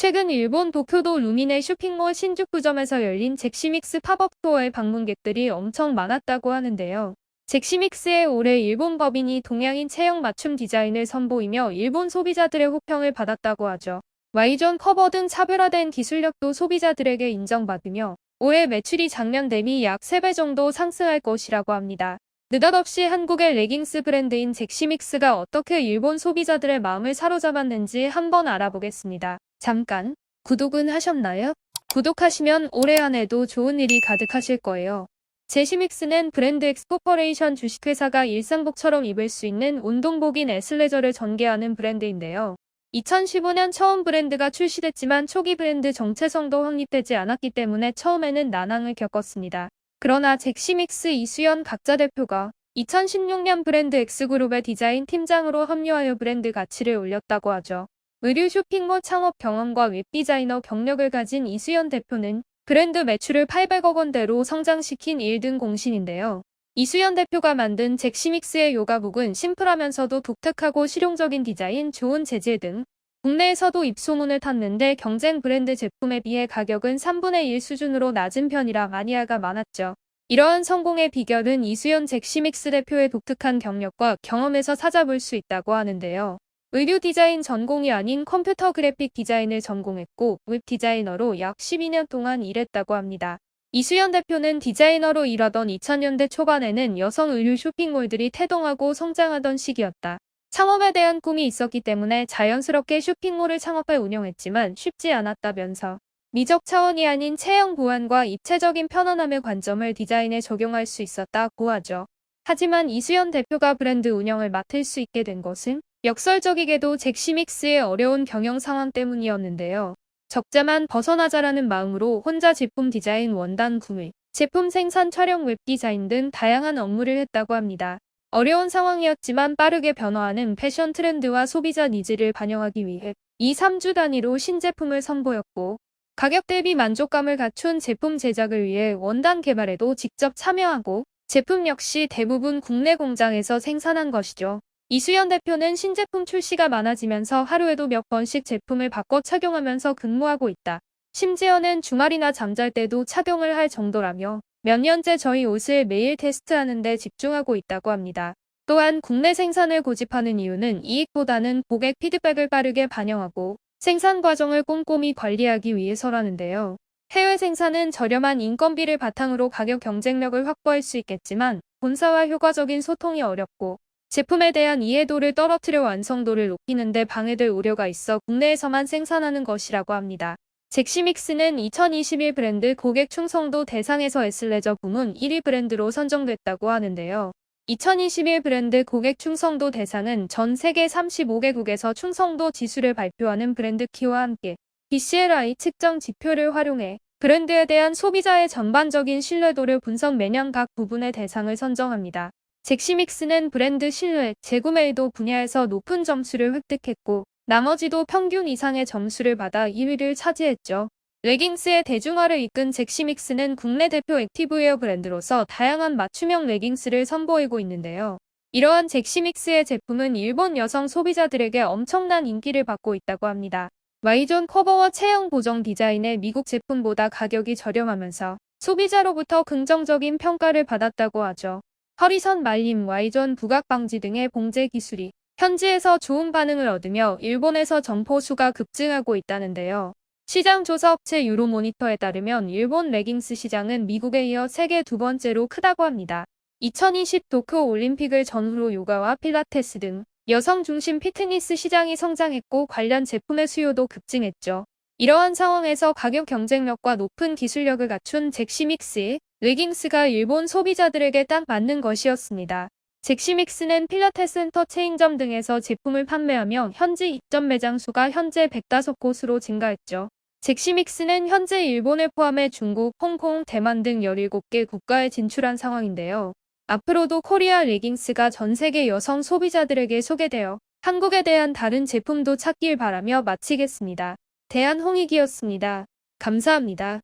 최근 일본 도쿄도 루미네 쇼핑몰 신주쿠점에서 열린 잭시믹스 팝업 스토어에 방문객들이 엄청 많았다고 하는데요. 잭시믹스의 올해 일본 법인이 동양인 체형 맞춤 디자인을 선보이며 일본 소비자들의 호평을 받았다고 하죠. Y존 커버 등 차별화된 기술력도 소비자들에게 인정받으며 올해 매출이 작년 대비 약 3배 정도 상승할 것이라고 합니다. 느닷없이 한국의 레깅스 브랜드인 잭시믹스가 어떻게 일본 소비자들의 마음을 사로잡았는지 한번 알아보겠습니다. 잠깐, 구독은 하셨나요? 구독하시면 올해 안에도 좋은 일이 가득하실 거예요. 제시믹스는 브랜드 엑스코퍼레이션 주식회사가 일상복처럼 입을 수 있는 운동복인 에슬레저를 전개하는 브랜드인데요. 2015년 처음 브랜드가 출시됐지만 초기 브랜드 정체성도 확립되지 않았기 때문에 처음에는 난항을 겪었습니다. 그러나 잭시믹스 이수연 각자 대표가 2016년 브랜드 X그룹의 디자인 팀장으로 합류하여 브랜드 가치를 올렸다고 하죠. 의류 쇼핑몰 창업 경험과 웹디자이너 경력을 가진 이수연 대표는 브랜드 매출을 800억 원대로 성장시킨 1등 공신인데요. 이수연 대표가 만든 잭시믹스의 요가복은 심플하면서도 독특하고 실용적인 디자인, 좋은 재질 등 국내에서도 입소문을 탔는데 경쟁 브랜드 제품에 비해 가격은 3분의 1 수준으로 낮은 편이라 마니아가 많았죠. 이러한 성공의 비결은 이수연 잭시믹스 대표의 독특한 경력과 경험에서 찾아볼 수 있다고 하는데요. 의류 디자인 전공이 아닌 컴퓨터 그래픽 디자인을 전공했고 웹 디자이너로 약 12년 동안 일했다고 합니다. 이수연 대표는 디자이너로 일하던 2000년대 초반에는 여성 의류 쇼핑몰들이 태동하고 성장하던 시기였다. 창업에 대한 꿈이 있었기 때문에 자연스럽게 쇼핑몰을 창업해 운영했지만 쉽지 않았다면서 미적 차원이 아닌 체형 보완과 입체적인 편안함의 관점을 디자인에 적용할 수 있었다고 하죠. 하지만 이수연 대표가 브랜드 운영을 맡을 수 있게 된 것은 역설적이게도 잭시믹스의 어려운 경영 상황 때문이었는데요. 적자만 벗어나자라는 마음으로 혼자 제품 디자인 원단 구매, 제품 생산 촬영 웹 디자인 등 다양한 업무를 했다고 합니다. 어려운 상황이었지만 빠르게 변화하는 패션 트렌드와 소비자 니즈를 반영하기 위해 2, 3주 단위로 신제품을 선보였고 가격 대비 만족감을 갖춘 제품 제작을 위해 원단 개발에도 직접 참여하고 제품 역시 대부분 국내 공장에서 생산한 것이죠. 이수연 대표는 신제품 출시가 많아지면서 하루에도 몇 번씩 제품을 바꿔 착용하면서 근무하고 있다. 심지어는 주말이나 잠잘 때도 착용을 할 정도라며 몇 년째 저희 옷을 매일 테스트하는데 집중하고 있다고 합니다. 또한 국내 생산을 고집하는 이유는 이익보다는 고객 피드백을 빠르게 반영하고 생산 과정을 꼼꼼히 관리하기 위해서라는데요. 해외 생산은 저렴한 인건비를 바탕으로 가격 경쟁력을 확보할 수 있겠지만 본사와 효과적인 소통이 어렵고 제품에 대한 이해도를 떨어뜨려 완성도를 높이는 데 방해될 우려가 있어 국내에서만 생산하는 것이라고 합니다. 잭시믹스는 2021 브랜드 고객 충성도 대상에서 에슬레저 부문 1위 브랜드로 선정됐다고 하는데요. 2021 브랜드 고객 충성도 대상은 전 세계 35개국에서 충성도 지수를 발표하는 브랜드 키와 함께 BCLI 측정 지표를 활용해 브랜드에 대한 소비자의 전반적인 신뢰도를 분석 매년 각 부분의 대상을 선정합니다. 잭시믹스는 브랜드 신뢰, 재구매의도 분야에서 높은 점수를 획득했고 나머지도 평균 이상의 점수를 받아 1위를 차지했죠. 레깅스의 대중화를 이끈 잭시믹스는 국내 대표 액티브웨어 브랜드로서 다양한 맞춤형 레깅스를 선보이고 있는데요. 이러한 잭시믹스의 제품은 일본 여성 소비자들에게 엄청난 인기를 받고 있다고 합니다. Y존 커버와 체형 보정 디자인의 미국 제품보다 가격이 저렴하면서 소비자로부터 긍정적인 평가를 받았다고 하죠. 허리선 말림, Y존 부각 방지 등의 봉제 기술이 현지에서 좋은 반응을 얻으며 일본에서 점포 수가 급증하고 있다는데요. 시장 조사 업체 유로모니터에 따르면 일본 레깅스 시장은 미국에 이어 세계 두 번째로 크다고 합니다. 2020 도쿄 올림픽을 전후로 요가와 필라테스 등 여성 중심 피트니스 시장이 성장했고 관련 제품의 수요도 급증했죠. 이러한 상황에서 가격 경쟁력과 높은 기술력을 갖춘 잭시믹스의 레깅스가 일본 소비자들에게 딱 맞는 것이었습니다. 잭시믹스는 필라테스 센터 체인점 등에서 제품을 판매하며 현지 입점 매장 수가 현재 105곳으로 증가했죠. 잭시믹스는 현재 일본을 포함해 중국, 홍콩, 대만 등 17개 국가에 진출한 상황인데요. 앞으로도 코리아 레깅스가 전 세계 여성 소비자들에게 소개되어 한국에 대한 다른 제품도 찾길 바라며 마치겠습니다. 대한홍익이었습니다. 감사합니다.